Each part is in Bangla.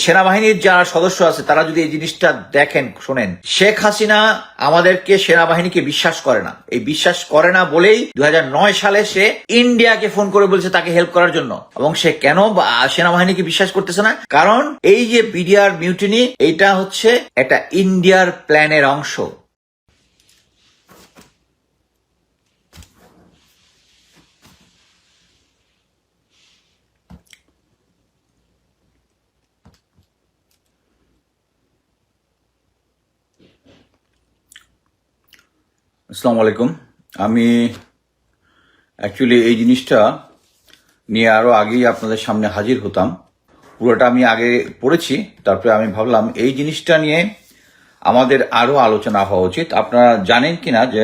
সেনাবাহিনীর যারা সদস্য আছে, তারা যদি এই জিনিসটা দেখেন, শোনেন, শেখ হাসিনা আমাদেরকে সেনাবাহিনীকে বিশ্বাস করে না। এই বিশ্বাস করে না বলেই দুই হাজার নয় সালে সে ইন্ডিয়াকে ফোন করে বলছে তাকে হেল্প করার জন্য। এবং সে কেন সেনাবাহিনীকে বিশ্বাস করতেছে না? কারণ এই যে বিডিআর মিউটিনি এটা হচ্ছে একটা ইন্ডিয়ার প্ল্যানের অংশ। আসসালামু আলাইকুম আমি অ্যাকচুয়ালি এই জিনিসটা নিয়ে আরও আগেই আপনাদের সামনে হাজির হতাম। পুরোটা আমি আগে পড়েছি, তারপরে আমি ভাবলাম এই জিনিসটা নিয়ে আমাদের আরও আলোচনা হওয়া উচিত। আপনারা জানেন কিনা যে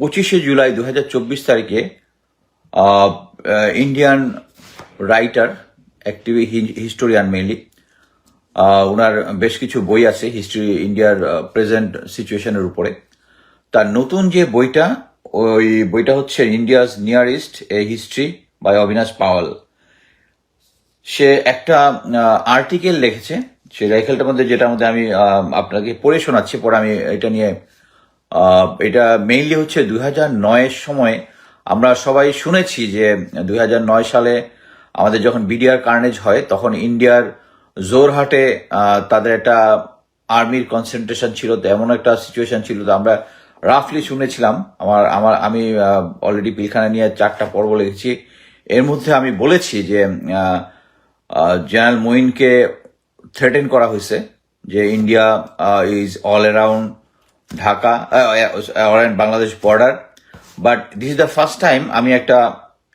পঁচিশে জুলাই দু হাজার চব্বিশ তারিখে Indian writer active historian mainly ওনার বেশ কিছু বই আছে হিস্ট্রি ইন্ডিয়ার প্রেজেন্ট সিচুয়েশনের উপরে। তার নতুন যে বইটা, ওই বইটা হচ্ছে India's near east a history, by Abinash Pawal. সে একটা আর্টিকেল লিখেছে সেই আর্টিকেলটার মধ্যে যেটার মধ্যে আমি আপনাকে পড়ে শোনাচ্ছি, পরে আমি এটা নিয়ে এটা মেইনলি হচ্ছে দুই হাজার নয়ের সময় আমরা সবাই শুনেছি যে দুই হাজার নয় সালে আমাদের যখন বিডিআর কার্নেজ হয়, তখন ইন্ডিয়ার জোরহাটে তাদের একটা আর্মির কনসেন্ট্রেশন ছিল তো এমন একটা সিচুয়েশন ছিল। তো আমরা রাফলি শুনেছিলাম, আমার আমার, আমি অলরেডি পিলখানা নিয়ে চারটা পর্ব লিখেছি। এর মধ্যে আমি বলেছি যে জেনারেল মঈনকে থ্রেটেন করা হয়েছে যে India is all around Dhaka around Bangladesh border but this is the first time আমি একটা,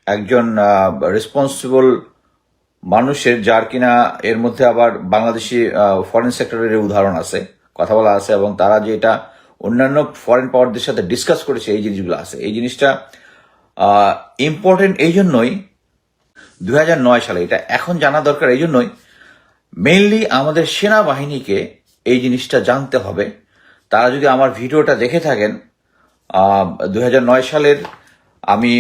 একজন রেসপন্সিবল মানুষের, যার কিনা এর মধ্যে আবার বাংলাদেশি ফরেন সেক্টরের উদাহরণ আছে, কথা বলা আছে, এবং তারা যে এটা অন্যান্য ফরেন পাওয়ারদের সাথে ডিসকাস করেছে এই জিনিসগুলো আছে। এই জিনিসটা ইম্পর্টেন্ট এই জন্যই দু হাজার নয় সালে, এটা এখন জানা দরকার, এই জন্যই মেইনলি আমাদের সেনাবাহিনীকে এই জিনিসটা জানতে হবে। তারা যদি আমার ভিডিওটা দেখে থাকেন দু হাজার নয় সালের আমি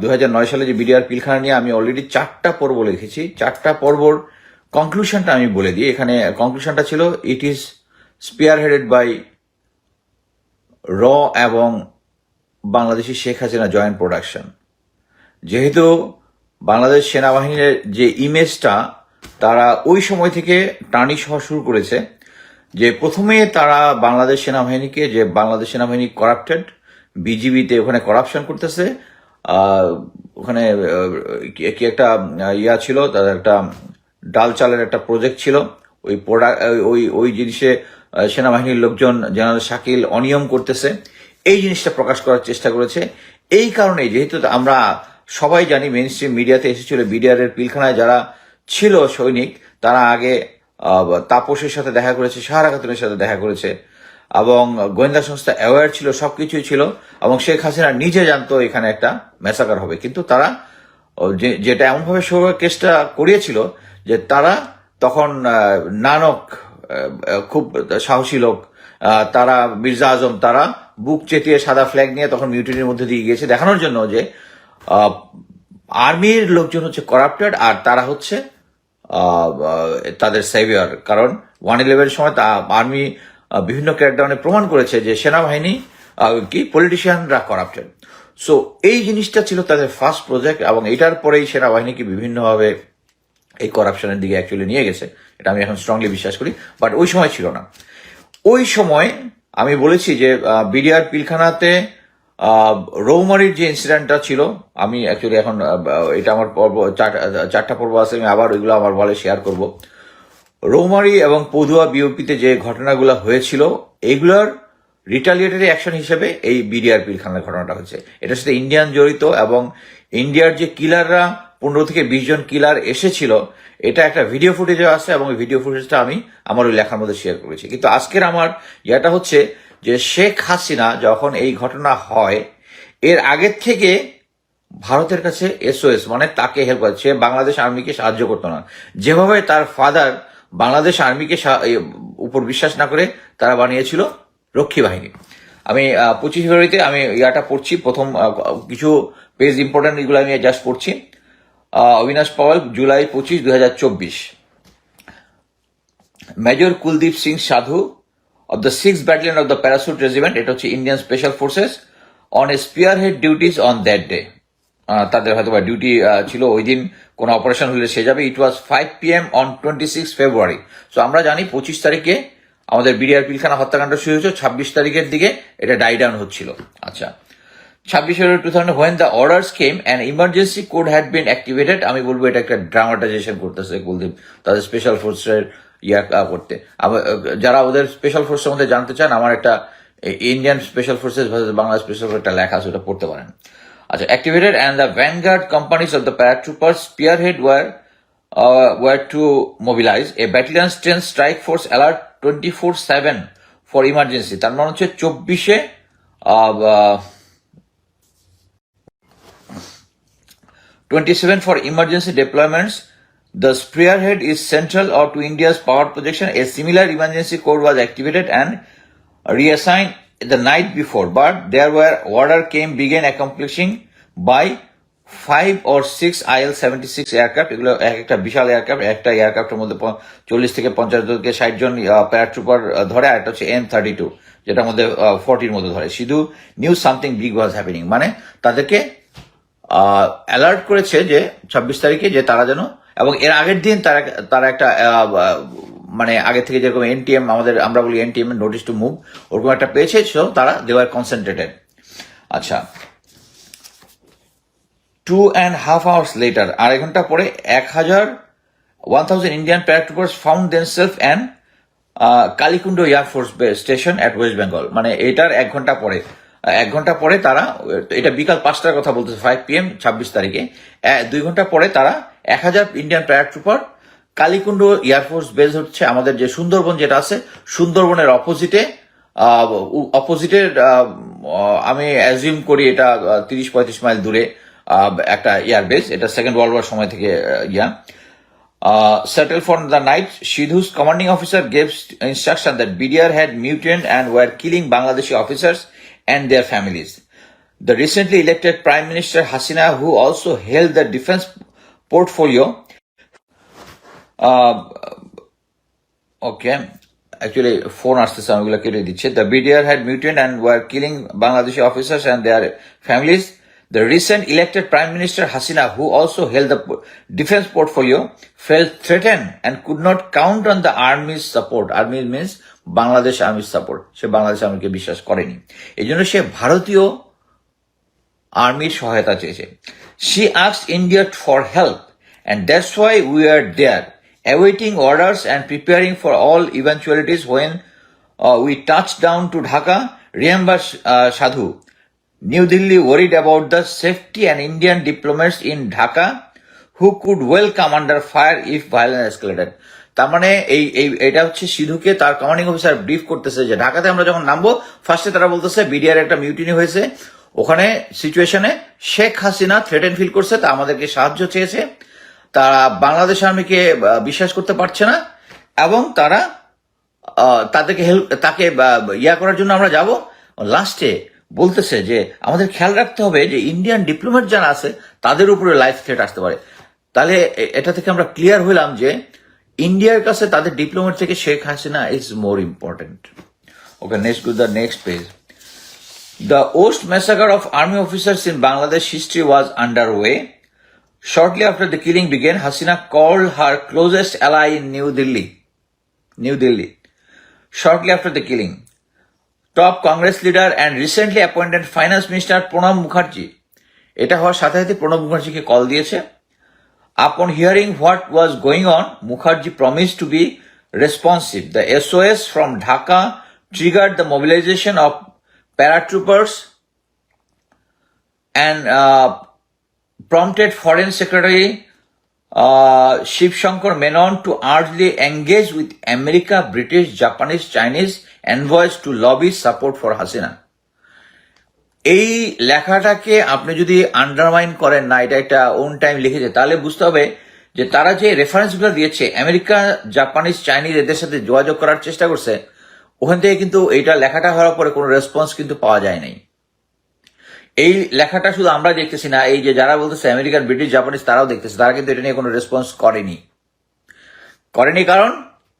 দু হাজার নয় সালে যে বিডিআর পিলখানা নিয়ে আমি অলরেডি চারটা পর্ব লিখেছি, চারটা পর্বর কনক্লুশনটা আমি বলে দিই। এখানে কনক্লুশনটা ছিল it is spear headed by র এবং বাংলাদেশি শেখ হাসিনা জয়েন্ট প্রোডাকশন যেহেতু বাংলাদেশ সেনাবাহিনীর যে ইমেজটা তারা ওই সময় থেকে টানিশ হওয়া শুরু করেছে যে প্রথমে তারা বাংলাদেশ সেনাবাহিনীকে, যে বাংলাদেশ সেনাবাহিনী করাপ্টেড বিজিবিতে ওখানে করাপশন করতেছে ওখানে কি- একটা ইয়া ছিল, তাদের একটা ডাল চালের একটা প্রজেক্ট ছিল, ওই প্রোডাক্ট ওই ওই জিনিসে সেনাবাহিনীর লোকজন জেনারেল শাকিল অনিয়ম করতেছে। এই জিনিসটা প্রকাশ করার চেষ্টা করেছে। এই কারণে যেহেতু আমরা সবাই জানি মেন স্ট্রিম মিডিয়াতে এসেছিল বিডিআর এর পিলখানায় যারা ছিল সৈনিক, তারা আগে তাপসের সাথে দেখা করেছে সাহারা খাতুনের সাথে দেখা করেছে। এবং গোয়েন্দা সংস্থা অ্যাওয়ার ছিল, সবকিছুই ছিল, এবং শেখ হাসিনা নিজে জানতো এখানে একটা মেসাকার হবে। কিন্তু তারা যেটা এমনভাবে কেসটা করিয়েছিল যে তারা তখন নানক খুব সাহসী লোক। তারা, মির্জা আজম, তারা বুক চেতিয়ে সাদা ফ্ল্যাগ নিয়ে তখন মিউটিনির মধ্যে দিয়ে গিয়েছে দেখানোর জন্য যে আর্মির লোকজন হচ্ছে করাপ্টেড আর তারা হচ্ছে তাদের সেভিয়ার কারণ ওয়ান ইলেভেন সময় তা আর্মি বিভিন্ন ক্র্যাকডাউনে প্রমাণ করেছে যে সেনাবাহিনী কি পলিটিশিয়ানরা করাপ্টেড সো এই জিনিসটা ছিল তাদের ফার্স্ট প্রজেক্ট এবং এটার পরেই সেনাবাহিনীকে বিভিন্নভাবে এই করাপশনের দিকে অ্যাকচুয়ালি নিয়ে গেছে, এটা আমি এখন স্ট্রংলি বিশ্বাস করি বাট ওই সময় ছিল না। ওই সময় আমি বলেছি যে বিডিআর পিলখানাতে রৌমারির যে ইনসিডেন্টটা ছিল, আমি অ্যাকচুয়ালি এখন এটা আমার পর্ব, চার- চারটা পর্ব আছে, আমি আবার ওইগুলো আমার বলে শেয়ার করব। রৌমারি এবং পদুয়া বিওপিতে যে ঘটনাগুলো হয়েছিল এগুলোর রিটালিয়েটারি অ্যাকশন হিসেবে এই বিডিআর পিলখানার ঘটনাটা হয়েছে। এটার সাথে ইন্ডিয়ান জড়িত এবং ইন্ডিয়ার যে কিলাররা পনেরো থেকে বিশ জন কিলার এসেছিল, এটা একটা ভিডিও ফুটেজও আছে এবং ভিডিও ফুটেজটা আমি আমার ওই লেখার মধ্যে শেয়ার করেছি। কিন্তু আজকের আমার ইয়াটা হচ্ছে যে শেখ হাসিনা যখন এই ঘটনা হয়, এর আগের থেকে ভারতের কাছে এসওএস মানে তাকে হেল্প করে, সে বাংলাদেশ আর্মিকে সাহায্য করতো না। যেভাবে তার ফাদার বাংলাদেশ আর্মিকে উপর বিশ্বাস না করে তারা বানিয়েছিল রক্ষী বাহিনী। আমি পঁচিশ ফেব্রুয়ারিতে আমি ইয়াটা পড়ছি, প্রথম কিছু পেজ ইম্পর্টেন্ট এগুলো আমি জাস্ট পড়ছি। অবিনাশ পাওয়াল জুলাই পঁচিশ চব্বিশ। মেজর কুলদীপ সিং সাধু of the 6th Battalion of the Parachute Regiment, এটা হচ্ছে Indian special forces on a spearhead duties on that day তাদের হয়তো বা ডিউটি ছিল ওই দিন কোনো অপারেশন হলে সে যাবে। It was five P M on twenty six February so আমরা জানি পঁচিশ তারিখে আমাদের বিডিআর পিলখানা হত্যাকাণ্ড শুরু হয়েছে ছাব্বিশ তারিখের দিকে এটা ডাই ডাউন হচ্ছিল। আচ্ছা। ছাব্বিশ February two thousand when the orders came and emergency code had been activated আমি বলব এটা একটা ড্রামাটাইজেশন করতেছে কুলদীপ, তাদের স্পেশাল ফোর্সের ইয়া করতে। যারা ওদের স্পেশাল ফোর্সের মধ্যে জানতে চান, আমার একটা Indian special forces Bangla special force একটা লেখা আছে, ওটা পড়তে পারেন। আচ্ছা activated and the vanguard companies of the paratroopers spearhead were were to mobilise a battalion strength strike force alert twenty four seven for emergency তার মানে হচ্ছে চব্বিশে 27 for emergency deployments. The spearhead is central or to India's power projection. A similar emergency code was activated and reassigned the night before, but there were order came began accomplishing by five or six IL-76 aircraft এগুলো এক একটা বিশাল এয়ারক্রাফট একটা এয়ারক্রাফটের মধ্যে চল্লিশ থেকে পঞ্চাশ থেকে ষাট জন প্যারাট্রুপার ধরে আর একটা হচ্ছে এম থার্টি টু যেটার মধ্যে ফোরটির মধ্যে ধরে শুধু knew something big was happening মানে তাদেরকে অ্যালার্ট করেছে যে ছাব্বিশ তারিখে যে তারা যেন, এবং এর আগের দিন তারা তারা একটা মানে আগে থেকে যেরকম এনটিএম, আমাদের, আমরা বলি এনটিএম নোটিস টু মুভ ওরকম একটা পেয়েছে তারা দে আর কনসেন্ট্রেটেড আচ্ছা। Two and half hours later আড়াই ঘণ্টা পরে এক হাজার one thousand Indian paratroopers found themselves and Kalaikunda air force station at West Bengal মানে এটার এক ঘণ্টা পরে। এক ঘণ্টা পরে তারা, এটা বিকাল পাঁচটার কথা বলতেছে ফাইভ পি এম ছাব্বিশ তারিখে। দুই ঘণ্টা পরে তারা এক হাজার Indian paratrooper Kalaikunda air force base হচ্ছে আমাদের যে সুন্দরবন যেটা আছে, সুন্দরবনের অপোজিটে অপোজিটের আমি অ্যাজিউম করি এটা তিরিশ পঁয়ত্রিশ মাইল দূরে একটা এয়ারবেস এটা সেকেন্ড ওয়ার্ল্ড ওয়ার সময় থেকে ইয়া। Uh, settled for the night, Shidhu's commanding officer gave st- instruction that BDR had mutinied and were killing Bangladeshi officers and their families. The recently elected Prime Minister Hasina, who also held the defense portfolio, uh, okay, actually phone আসতেছে আমি ওগুলো কেটে দিচ্ছে the BDR had mutinied and were killing Bangladeshi officers and their families. The recent elected Prime Minister Hasina, who also held the defense portfolio, felt threatened and could not count on the army's support. Army means Bangladesh Army's support. সে বাংলাদেশ আর্মিকে বিশ্বাস করেনি এই জন্য সে ভারতীয় আর্মির সহায়তা চেয়েছে she asks India for help and that's why we are there awaiting orders and preparing for all eventualities when we touch down to Dhaka remember সাধু New Delhi worried about the safety and Indian diplomats in Dhaka who could well come under fire if violence escalated তার মানে এই এই, এটা হচ্ছে সিধুকে তার কমান্ডিং অফিসার ব্রিফ করতেছে যে ঢাকাতে আমরা যখন নামবো ফার্স্টে তারা বলতেছে বিডিআর একটা মিউটিনি হয়েছে। ওখানে সিচুয়েশনে শেখ হাসিনা থ্রেটেন ফিল করছে, তা আমাদেরকে সাহায্য চেয়েছে। তারা বাংলাদেশ আর্মিকে বিশ্বাস করতে পারছে না এবং তারা তাদেরকে হেল্প তাকে ইয়া করার জন্য আমরা যাব। লাস্টে বলতেছে যে আমাদের খেয়াল রাখতে হবে যে ইন্ডিয়ান ডিপ্লোমেট যারা আছে তাদের উপরে লাইফ থ্রেট আসতে পারে তাহলে এটা থেকে আমরা ক্লিয়ার হইলাম যে ইন্ডিয়ার কাছে তাদের ডিপ্লোমেট থেকে Sheikh Hasina is more important okay next to the next page The worst massacre of army officers in Bangladesh history was underway. Shortly after the killing began, Hasina called her closest ally in New Delhi. New Delhi. Shortly after the killing, top Congress leader and recently appointed finance minister Pranab Mukherjee. এটা হওয়ার সাথে সাথে প্রণব মুখার্জিকে কল দিয়েছে। Upon hearing what was going on Mukherjee promise to be responsive the S O S from Dhaka trigger the mobilisation of paratroopers and prompted foreign secretary uh, Shiv Shankar Menon to urgently engage with America, British, Japanese, Chinese envoys to support for Hasina. এই লেখাটাকে আপনি যদি আন্ডারমাইন করেন না এটা একটা ওন টাইম লিখেছে তাহলে বুঝতে হবে যে তারা যে রেফারেন্সগুলো দিয়েছে আমেরিকা জাপানিজ চাইনিজ এদের সাথে যোগাযোগ করার চেষ্টা করছে ওখান থেকে কিন্তু এইটা লেখাটা হওয়ার পরে কোনো রেসপন্স কিন্তু পাওয়া যায় নাই এই লেখাটা শুধু আমরা দেখতেছি না, এই যে যারা বলতেছে আমেরিকান, ব্রিটিশ, জাপানিজ, তারাও দেখতেছে। তারা কিন্তু এটা নিয়ে কোনো রেসপন্স করেনি। করেনি কারণ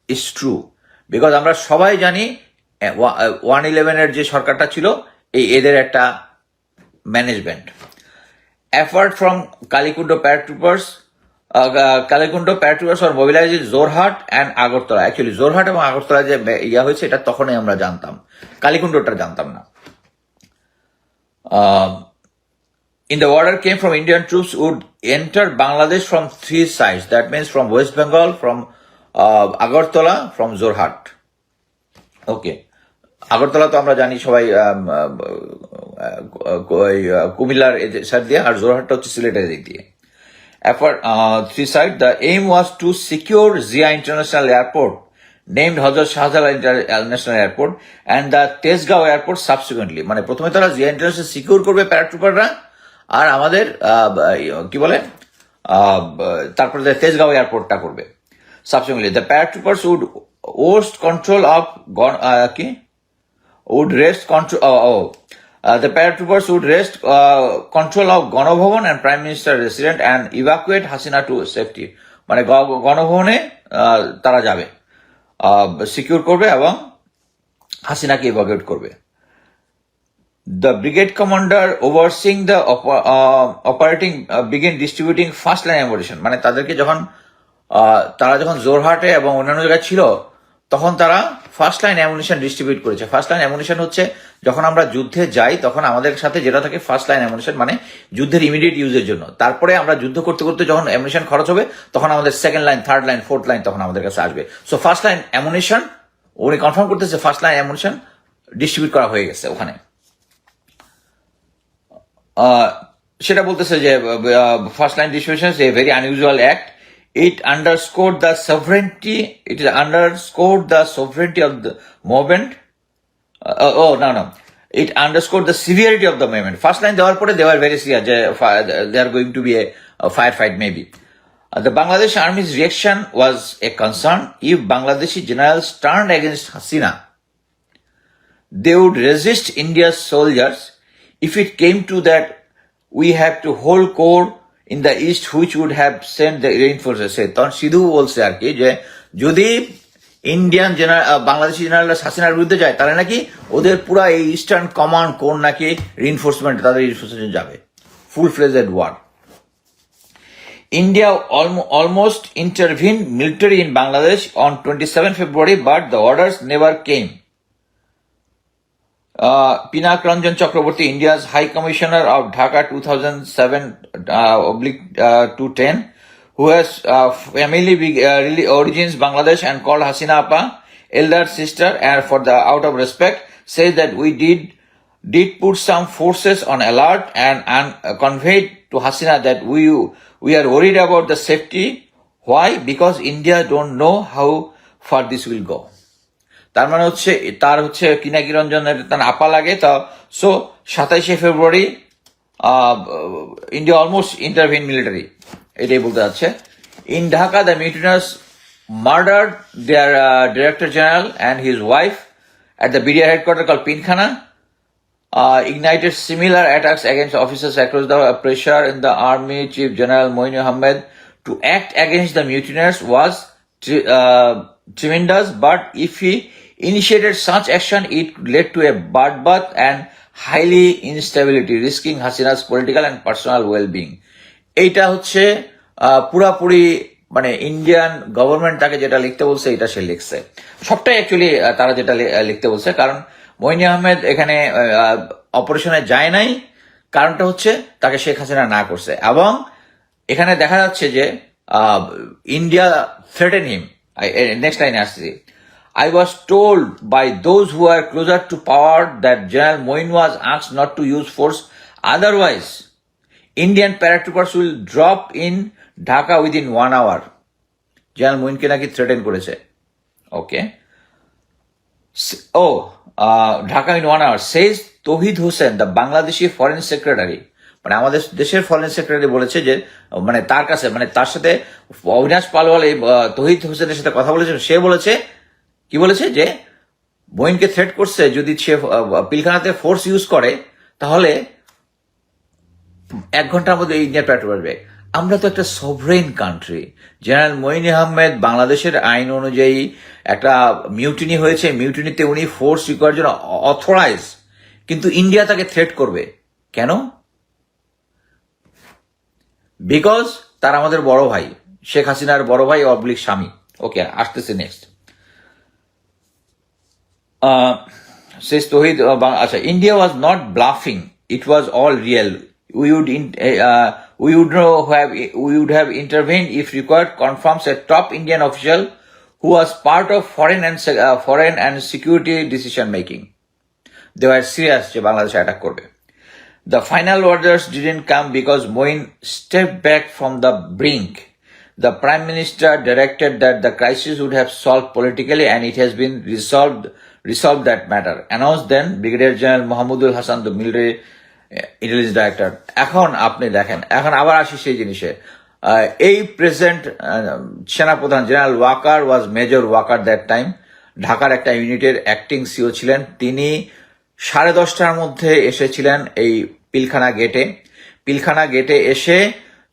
ইজ ট্রু বিকজ আমরা সবাই জানি ওয়ান ইলেভেনের যে সরকারটা ছিল, এই এদের একটা management apart from Kalikunda paratroopers Kalikunda paratroopers R mobilise Jorhat and Agartala actually Jorhat এবং আগরতলা যে ইয়া হয়েছে, এটা তখনই আমরা জানতাম। কালিকুন্ডটা জানতাম না। In the order came from Indian troops would enter Bangladesh from three sides. That means from West Bengal, from uh, Agartala, from Zorhat. ওকে আগরতলা তো আমরা জানি সবাই কুমিল্লার সাইড দিয়ে আর জোরহাটটা হচ্ছে সিলেটের দিক দিয়ে three side the aim was to secure Zia international airport named Hazrat Shahjalal international airport and the Tejgaon airport subsequently মানে প্রথমে তারা জিয়া ইন্টারন্যাশনাল সিকিউর করবে প্যারাট্রুপাররা আর আমাদের কি বলে তারপরে তেজগাঁও এয়ারপোর্টটা করবে subsequently the paratroopers would oust control of কি. Oh, oh. Uh, the paratroopers would rest uh, control of Ganabhaban and prime minister resident and evacuate Hasina to safety মানে গণভবনে তারা যাবে সিকিউর করবে এবং হাসিনাকে ইভাগেট করবে। The brigade commander overseeing the operating begin distributing first line ammunition মানে তাদেরকে যখন তারা যখন জোরহাটে এবং অন্যান্য জায়গায় ছিল তখন তারা ফার্স্ট লাইন অ্যামুনিশন ডিস্ট্রিবিউট করেছে। ফার্স্ট লাইন অ্যামুনিশন হচ্ছে, যখন আমরা যুদ্ধে যাই, তখন আমাদের সাথে যেটা থাকে ফার্স্ট লাইন অ্যামুনিশন মানে যুদ্ধের ইমিডিয়েট ইউজের জন্য। তারপরে আমরা যুদ্ধ করতে করতে যখন অ্যামুনিশন খরচ হবে, তখন আমাদের second line third line fourth line তখন আমাদের কাছে আসবে। সো ফার্স্ট লাইন অ্যামুনিশন উনি কনফার্ম করতেছে ফার্স্ট লাইন অ্যামুনিশন ডিস্ট্রিবিউট করা হয়ে গেছে ওখানে। সেটা বলতেছে যে first line distribution a very unusual act it underscore the severity it is underscore the severity of the movement ও না না it underscore the severity of the movement first line দেওয়ার পরে দেওয়ার ভেরি সিভিয়ার যে they are going to be a fire fight maybe The Bangladesh Army's reaction was a concern if Bangladeshi generals turned against Hasina they would resist India's soldiers if it came to that we have to hold core in the east which would have sent the reinforcements তখন সিধু বলছে আর কি যে যদি ইন্ডিয়ান জেনারেল বাংলাদেশি জেনারেল হাসিনার বিরুদ্ধে যায় তাহলে নাকি ওদের পুরা এই ইস্টার্ন কমান্ড কোর নাকি রিনফোর্সমেন্ট তাদের রিনফোর্সমেন্ট যাবে full fledged war India almo- almost intervened military in Bangladesh on 27 February, but the orders never came. Pinak Ranjan Chakraborty, India's High Commissioner of Dhaka 2007 uh, oblique uh, to 10, who has uh, family big, uh, really origins Bangladesh and called Hasina Appa, elder sister, and for the out of respect, says that we did did put some forces on alert and, and uh, conveyed to Hasina that we we are worried about the safety. Why? Because India don't know how far this will go. তার মানে হচ্ছে, তার হচ্ছে কিনাকি রঞ্জনের তার আপা লাগে, তো সো সাতাইশে ফেব্রুয়ারি ইন্ডিয়া অলমোস্ট ইন্টারভিন মিলিটারি এটাই বলতে যাচ্ছে। In Dhaka the mutinous murder their director general and his wife at the BDR headquarter call Pilkhana ignited similar attacks against officers across the pressure in the army chief general Moinu Ahmed to act against the mutineers was tremendous but if he initiated such action, it led to a bloodbath and highly instability, risking Hasina's political and personal well-being. এইটা হচ্ছে পুরাপুরি মানে ইন্ডিয়ান গভর্নমেন্ট তাকে যেটা লিখতে বলছে এটা সে লিখছে। সবটাই অ্যাকচুয়ালি তারা যেটা লিখতে বলছে। কারণ মইনি আহমেদ এখানে অপারেশনে যায় নাই। কারণটা হচ্ছে তাকে শেখ হাসিনা না করছে। এবং এখানে দেখা যাচ্ছে যে ইন্ডিয়া থ্রেটেন হিম নেক্সট লাইনে আসছি। I was told by those who are closer to power that General Moin was asked not to use force. Otherwise, Indian paratroopers will drop in Dhaka within one hour. General মোইনকে নাকি থ্রেটেন করেছে ওকে ও Dhaka in one hour says Tohid Hossain the Bangladeshi foreign secretary মানে আমাদের দেশের ফরেন সেক্রেটারি বলেছে যে মানে তার কাছে মানে তার সাথে অবিনাশ পালওয়াল এই তহিদ হোসেনের সাথে কথা বলেছে সে বলেছে কি বলেছে যে বইনকে থ্রেট করছে যদি সে পিলখানাতে ফোর্স ইউজ করে, তাহলে এক ঘণ্টার মধ্যে ইন্ডিয়া পেট্রোল আসবে আমরা তো একটা sovereign country general Moeen Ahmed বাংলাদেশের আইন অনুযায়ী একটা মিউটিনি হয়েছে। মিউটিনিতে উনি ফোর্স রিকোয়ার জন্য অথরাইজ কিন্তু ইন্ডিয়া তাকে থ্রেট করবে। কেন? বিকজ তার আমাদের বড় ভাই, শেখ হাসিনার বড় ভাই, অবলিক স্বামী। ওকে আসতেছে নেক্সট says Tohid, uh, আচ্ছা India was not bluffing; it was all real. We would in, uh, we would know have we would have intervened if required. Confirms a top Indian official who was part of foreign and uh, foreign and security decision making. They were serious Bangladesh attack করবে The final orders didn't come because Moin stepped back from the brink. The Prime Minister directed that the crisis would have solved politically and it has been resolved resolved that matter. Announced then Brigadier General Mohammedul Hassan, the military uh, intelligence director. এখন আপনি দেখেন এখন আবার আসি সেই জিনিসে। এই প্রেসিডেন্ট সেনাপ্রধান general Waker was major Waker that time ঢাকার একটা ইউনিটের অ্যাক্টিং সিও ছিলেন। তিনি সাড়ে দশটার মধ্যে এসেছিলেন এই পিলখানা গেটে পিলখানা গেটে এসে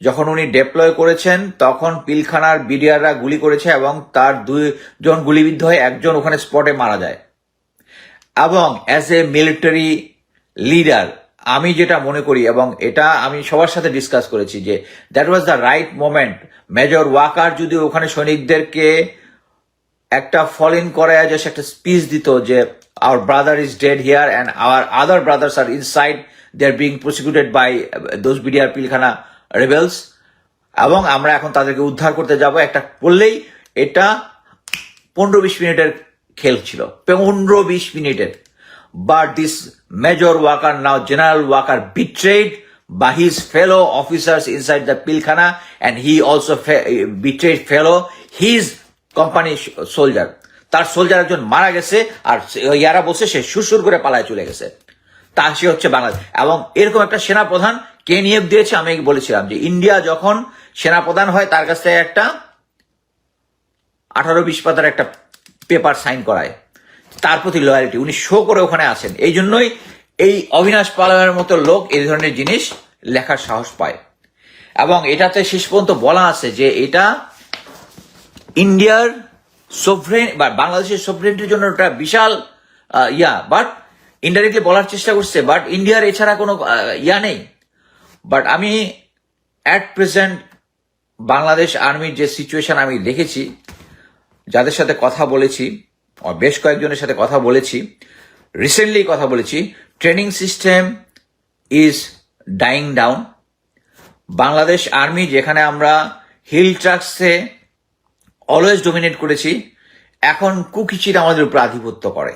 যখন উনি ডেপ্লয় করেছেন তখন পিলখানার বিডিআররা গুলি করেছে এবং তার দুইজন গুলিবিদ্ধ হয়ে একজন ওখানে স্পটে মারা যায়। এবং অ্যাজ এ মিলিটারি লিডার আমি যেটা মনে করি এবং এটা আমি সবার সাথে ডিসকাস করেছি যে that was the right moment major Waker যদি ওখানে সৈনিকদেরকে একটা ফল ইন করে জাস্ট একটা স্পিচ দিত যে our brother is dead here and our other brothers are inside they are being prosecuted by those BDR Pilkhana rebels এবং আমরা এখন তাদেরকে উদ্ধার করতে যাব। একটা বললেই এটা পনেরো বিশ মিনিটের খেল ছিল। পনেরো বিশ মিনিটের but this major Waker now general Waker betrayed by his fellow officers the Pilkhana, and he also fe- betrayed fellow, his company soldier. তার সোলজার একজন মারা গেছে, আর ইয়ারা বসে সে সুরসুর করে পালায় চলে গেছে। তা, সে হচ্ছে বাংলাদেশ। এবং এরকম একটা সেনাপ্রধান কে নিয়োগ দিয়েছে, আমি বলেছিলাম যে ইন্ডিয়া যখন সেনাপ্রধান হয়, তার কাছ থেকে একটা আঠারো বিশ পাতার একটা পেপার সাইন করায়। তার প্রতি লয়ালিটি উনি শো করে ওখানে আসেন। এই জন্যই এই অবিনাশ পালনের মতো লোক এই ধরনের জিনিস লেখার সাহস পায়। এবং এটাতে শেষ পর্যন্ত বলা আছে যে এটা ইন্ডিয়ার সোভরেন বা বাংলাদেশের সোভরেন্টির জন্য একটা বিশাল ইয়া। বাট ইনডাইরেক্টলি বলার চেষ্টা করছে। বাট ইন্ডিয়ার এছাড়া কোনো ইয়া নেই। বাট আমি অ্যাট প্রেজেন্ট বাংলাদেশ আর্মির যে সিচুয়েশন আমি দেখেছি যাদের সাথে কথা বলেছি বেশ কয়েকজনের সাথে কথা বলেছি রিসেন্টলি কথা বলেছি training system is dying down Bangladesh army যেখানে আমরা হিল ট্রাক্সে অলওয়েজ ডোমিনেট করেছি, এখন কুকিচির আমাদের উপর আধিপত্য করে।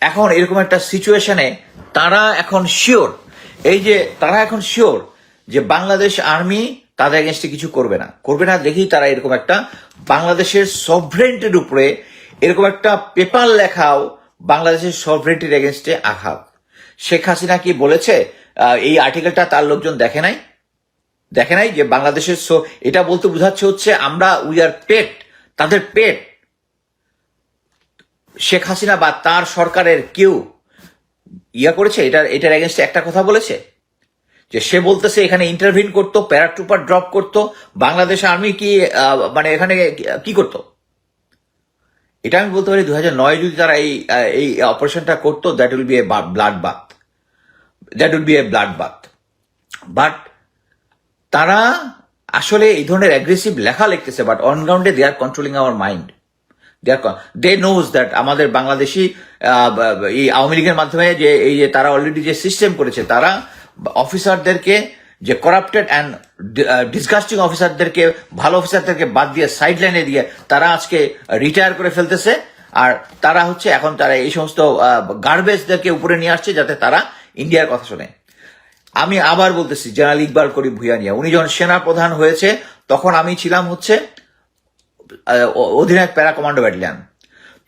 এখন এরকম একটা সিচুয়েশনে তারা এখন শিওর এই যে তারা এখন শিওর যে বাংলাদেশ আর্মি তাদের এগেনস্টে কিছু করবে না। করবে না দেখেই তারা এরকম একটা বাংলাদেশের সভরেন্টের উপরে এরকম একটা পেপার লেখাও বাংলাদেশের সভরেন্টির এগেনস্টে আঘাত। শেখ হাসিনা কি বলেছে? এই আর্টিকেলটা তার লোকজন দেখে নাই? দেখে নাই যে বাংলাদেশের এটা বলতে বোঝাচ্ছে হচ্ছে আমরা উই আর পেট তাদের পেট শেখ হাসিনা বা তার সরকারের কেউ ইয়া করেছে? এটার এটার এগেনস্টে একটা কথা বলেছে? যে সে বলতেছে এখানে ইন্টারভিন করতো প্যারাট্রুপার ড্রপ করতো, বাংলাদেশ আর্মি কি মানে এখানে কি করতো? এটা আমি বলতে পারি দু নয় যদি তারা এই এই অপারেশনটা করতো that will be a blood bath that will be a blood bath but তারা আসলে এই ধরনের অ্যাগ্রেসিভ লেখা লিখতেছে but অনগ্রাউন্ডে they are controlling our mind they knows that আমাদের বাংলাদেশি এই আওয়ামী লীগের মাধ্যমে যে, এই যে তারা অলরেডি যে সিস্টেম করেছে, তারা অফিসারদেরকে যে করাপ্টেড অ্যান্ড ডিসগাস্টিং অফিসারদেরকে ভালো অফিসারদেরকে বাদ দিয়ে সাইড লাইনে দিয়ে তারা আজকে রিটায়ার করে ফেলতেছে। আর তারা হচ্ছে এখন তারা এই সমস্ত গার্বেজদেরকে উপরে নিয়ে আসছে যাতে তারা ইন্ডিয়ার কথা শোনে। আমি আবার বলতেছি, জেনারেল ইকবাল করি ভুইয়ানিয়া, উনি যখন সেনা প্রধান হয়েছে, তখন আমি ছিলাম হচ্ছে অধিনায়ক প্যারা কমান্ডো ব্যাটালিয়ান।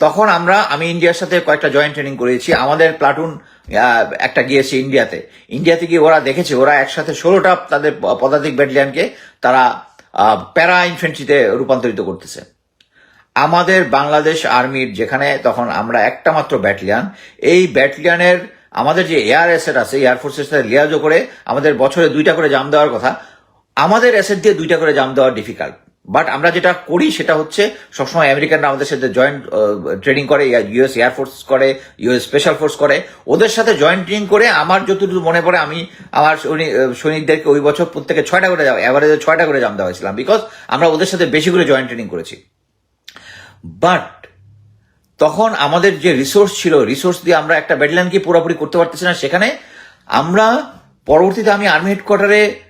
তখন আমরা, আমি ইন্ডিয়ার সাথে কয়েকটা জয়েন্ট ট্রেনিং করেছি। আমাদের প্লাটুন একটা গিয়েছে ইন্ডিয়াতে। ইন্ডিয়াতে গিয়ে ওরা দেখেছে, ওরা একসাথে ষোলোটা তাদের পদাতিক ব্যাটালিয়ানকে তারা প্যারা ইনফেন্ট্রিতে রূপান্তরিত করতেছে। আমাদের বাংলাদেশ আর্মির যেখানে তখন আমরা একটা মাত্র ব্যাটালিয়ান, এই ব্যাটালিয়ানের আমাদের যে এয়ার অ্যাসেট আছে, এয়ার ফোর্সের সাথে লিয়াজো করে আমাদের বছরে দুইটা করে জাম দেওয়ার কথা, আমাদের অ্যাসেট দিয়ে দুইটা করে জাম দেওয়া ডিফিকাল্ট বাট আমরা যেটা করি সেটা হচ্ছে সবসময় আমেরিকানরা আমাদের সাথে জয়েন্ট ট্রেনিং করে ইউএস এয়ারফোর্স করে ইউএস স্পেশাল ফোর্স করে। ওদের সাথে জয়েন্ট ট্রেনিং করে আমার যতটুকু মনে পড়ে আমি আমার সৈনিকদেরকে ওই বছর প্রত্যেকে ছয়টা করে অ্যাভারেজে ছয়টা করে জাম হয়েছিলাম বিকজ আমরা ওদের সাথে বেশি করে জয়েন্ট ট্রেনিং করেছি। বাট তখন আমাদের যে রিসোর্স ছিল রিসোর্স দিয়ে আমরা একটা ব্যাটালিয়নকে পুরোপুরি করতে পারতেছি না সেখানে আমরা পরবর্তীতে আমি আর্মি হেডকোয়ার্টারে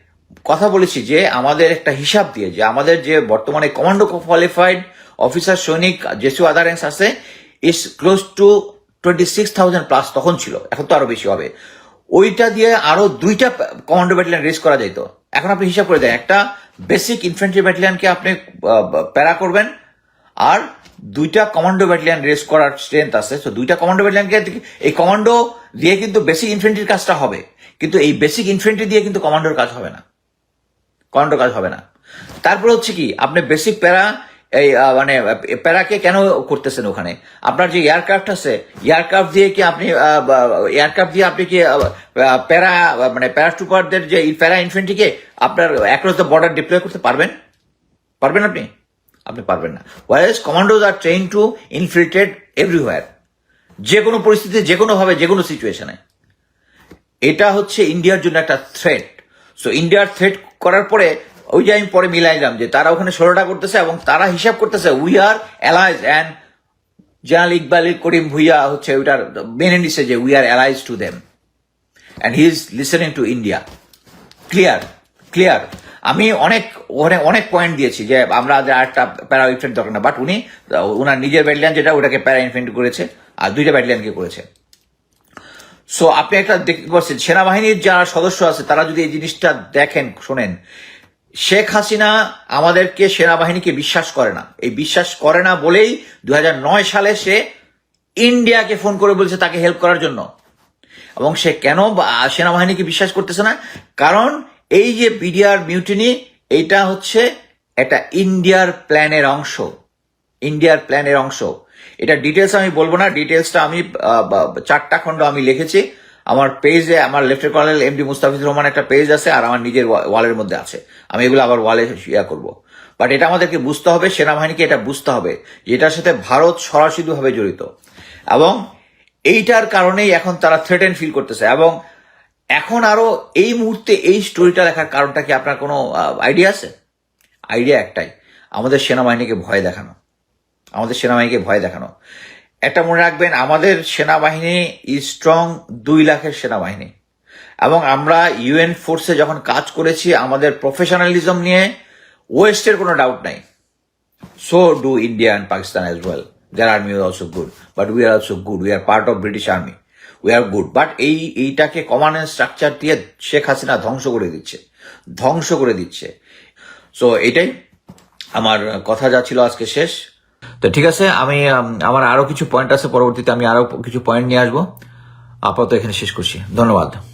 কথা বলেছি যে আমাদের একটা হিসাব দিয়ে, যে আমাদের যে বর্তমানে কমান্ডো কোয়ালিফাইড অফিসার সৈনিক যেসু আদার আছে is close to twenty six thousand plus তখন ছিল, এখন তো আরও বেশি হবে। ওইটা দিয়ে আরও দুইটা কমান্ডো ব্যাটালিয়ন রেস করা যেত। এখন আপনি হিসাব করে দেন একটা বেসিক ইনফেন্ট্রি ব্যাটালিয়নকে আপনি প্যারা করবেন, আর দুইটা কমান্ডো ব্যাটালিয়ন রেস করার স্ট্রেংথ আছে। তো দুইটা কমান্ডো ব্যাটালিয়নকে এই কমান্ডো দিয়ে কিন্তু বেসিক ইনফেন্ট্রির কাজটা হবে। কিন্তু এই বেসিক ইনফেন্ট্রি দিয়ে কিন্তু কমান্ডোর কাজ হবে না। কমান্ডো কাজ হবে না। তারপর হচ্ছে কি, আপনি বেসিক প্যারা, এই মানে প্যারাকে কেন করতেছেন ওখানে? আপনার যে এয়ারক্রাফট আছে এয়ারক্রাফট দিয়ে কি আপনি এয়ারক্রাফট দিয়ে আপনি কি প্যারা মানে প্যারাট্রুপারদের যে প্যারা ইনফেন্ট্রিকে আপনার অ্যাক্রস দ্য বর্ডার ডিপ্লয় করতে পারবেন? পারবেন আপনি? আপনি পারবেন না। Wise commandos are train to infiltrate everywhere যে কোনো পরিস্থিতিতে যে কোনোভাবে যে কোনো সিচুয়েশনে এটা হচ্ছে ইন্ডিয়ার জন্য একটা থ্রেট সো ইন্ডিয়ার থ্রেট করার পরে, ওই যে আমি পরে মিলাইলাম যে তারা ওখানে ষোলোটা করতেছে এবং তারা হিসাব করতেছে we are allies and general Iqbal Karim Bhuiyan হচ্ছে ওইটার মেনে নিছে যে we are allies to them and he is listening to India clear clear আমি অনেক, ওখানে অনেক পয়েন্ট দিয়েছি যে আমরা আর একটা প্যারা ইনফেন্ট দরকার না বাট উনি ওনার নিজের ব্যাটালিয়ান যেটা, ওটাকে প্যারা ইনফেন্ট করেছে, আর দুইটা ব্যাটালিয়ানকে করেছে। সো আপনি একটা দেখতে পাচ্ছেন, সেনাবাহিনীর যারা সদস্য আছে, তারা যদি এই জিনিসটা দেখেন, শোনেন, শেখ হাসিনা আমাদেরকে সেনাবাহিনীকে বিশ্বাস করে না। এই বিশ্বাস করে না বলেই দুই হাজার নয় সালে সে ইন্ডিয়াকে ফোন করে বলছে তাকে হেল্প করার জন্য। এবং সে কেন সেনাবাহিনীকে বিশ্বাস করতেছে না? কারণ এই যে বিডিআর মিউটিনি এটা হচ্ছে একটা ইন্ডিয়ার প্ল্যানের অংশ। ইন্ডিয়ার প্ল্যানের অংশ। এটা ডিটেলস আমি বলব না ডিটেলসটা আমি চারটা খণ্ড আমি লিখেছি। আমার পেজে আমার lieutenant colonel MD Mustafizur Rahman একটা পেজ আছে আর আমার নিজের ওয়ালের মধ্যে আছে। আমি এগুলো আবার ওয়ালে শেয়ার করব। বাট এটা আমাদেরকে বুঝতে হবে, সেনাবাহিনীকে এটা বুঝতে হবে এটার সাথে ভারত সরাসরিভাবে জড়িত। এবং এইটার কারণেই এখন তারা থ্রেটেন ফিল করতেছে। এবং এখন আরও এই মুহূর্তে এই স্টোরিটা লেখার কারণটা কি আপনার কোনো আইডিয়া আছে? আইডিয়া একটাই, আমাদের সেনাবাহিনীকে ভয় দেখানো। আমাদের সেনাবাহিনীকে ভয় দেখানো। একটা মনে রাখবেন, আমাদের সেনাবাহিনী ইজ স্ট্রং দুই লাখের সেনাবাহিনী। এবং আমরা ইউএন ফোর্সে যখন কাজ করেছি, আমাদের প্রফেশনালিজম নিয়ে ওয়েস্টের কোনো ডাউট নাই। So do India and Pakistan as well. Their army is also good but we are also good. We are part of British army We are good but এই, এইটাকে কমান্ড স্ট্রাকচার দিয়ে শেখ হাসিনা ধ্বংস করে দিচ্ছে। ধ্বংস করে দিচ্ছে। সো এটাই আমার কথা যা ছিল আজকে শেষ। তো ঠিক আছে, আমি আমার আরও কিছু পয়েন্ট আছে, পরবর্তীতে আমি আরও কিছু পয়েন্ট নিয়ে আসব। আপাতত এখানে শেষ করছি। ধন্যবাদ।